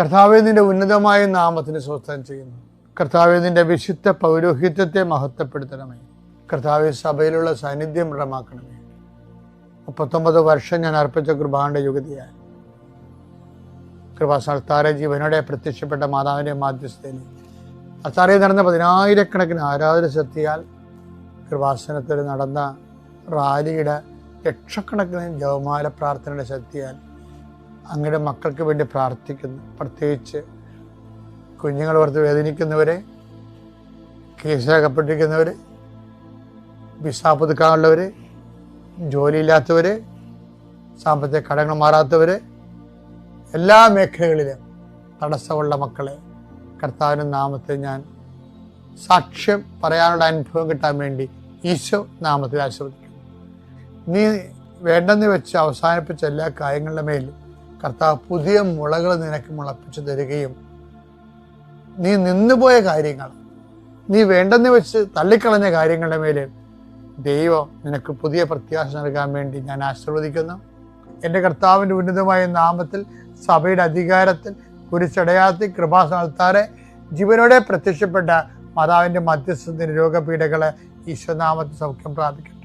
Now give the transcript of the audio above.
കർത്താവെ നിന്റെ ഉന്നതമായ നാമത്തിന് സ്വസ്ഥം ചെയ്യുന്നു. കർത്താവെ നിന്റെ വിശുദ്ധ പൗരോഹിത്യത്തെ മഹത്വപ്പെടുത്തണമേ. കർത്താവെ സഭയിലുള്ള സാന്നിധ്യം ദൃഢമാക്കണമേ. മുപ്പത്തൊമ്പത് വർഷം ഞാൻ അർപ്പിച്ച കൃപാന്റെ യുഗതിയായി കൃപാസ്ഥാനത്താരെ ജീവനോടെ പ്രത്യക്ഷപ്പെട്ട മാതാവിന്റെ മാധ്യസ്ഥയിൽ. അത്താറെ നടന്ന പതിനായിരക്കണക്കിന് ആരാധന ശക്തിയാൽ കൃപാസനത്തിൽ നടന്ന റാലിയുടെ ലക്ഷക്കണക്കിന് ജവമാല പ്രാർത്ഥനയുടെ ശക്തിയാൽ അങ്ങയുടെ മക്കൾക്ക് വേണ്ടി പ്രാർത്ഥിക്കുന്നു. പ്രത്യേകിച്ച് കുഞ്ഞുങ്ങൾ ഓർത്ത് വേദനിക്കുന്നവരെ കേസിലകപ്പെട്ടിരിക്കുന്നവർ വിസ പുതുക്കാനുള്ളവർ ജോലിയില്ലാത്തവർ സാമ്പത്തിക കടങ്ങൾ മാറാത്തവർ എല്ലാ മേഖലകളിലും തടസ്സമുള്ള മക്കളെ കർത്താവിന്റെ നാമത്തിൽ ഞാൻ സാക്ഷ്യം പറയാനുള്ള അനുഭവം കിട്ടാൻ വേണ്ടി ഈശോ നാമത്തിൽ ആശ്രവദിക്കുന്നു നീ വേണ്ടെന്ന് വെച്ച് അവസാനിപ്പിച്ച എല്ലാ കാര്യങ്ങളുടെ മേലും കർത്താവ് പുതിയ മുളകൾ നിനക്ക് മുളപ്പിച്ചു തരികയും നീ നിന്നുപോയ കാര്യങ്ങൾ നീ വേണ്ടെന്ന് വെച്ച് തള്ളിക്കളഞ്ഞ കാര്യങ്ങളുടെ മേലെ ദൈവം നിനക്ക് പുതിയ പ്രത്യാശ നൽകാൻ വേണ്ടി ഞാൻ ആശീർവദിക്കുന്നു. എന്റെ കർത്താവിന്റെ ഉന്നതമായ നാമത്തിൽ സഭയുടെ അധികാരത്തിൽ കുരിച്ചടയാത്തി കൃപാസ്ഥാനത്താറെ ജീവനോടെ പ്രത്യക്ഷപ്പെട്ട മാതാവിന്റെ മധ്യസ്ഥ രോഗപീഠകളെ ഈശ്വനാമത്തിൽ സൗഖ്യം പ്രാപിക്കുന്നു.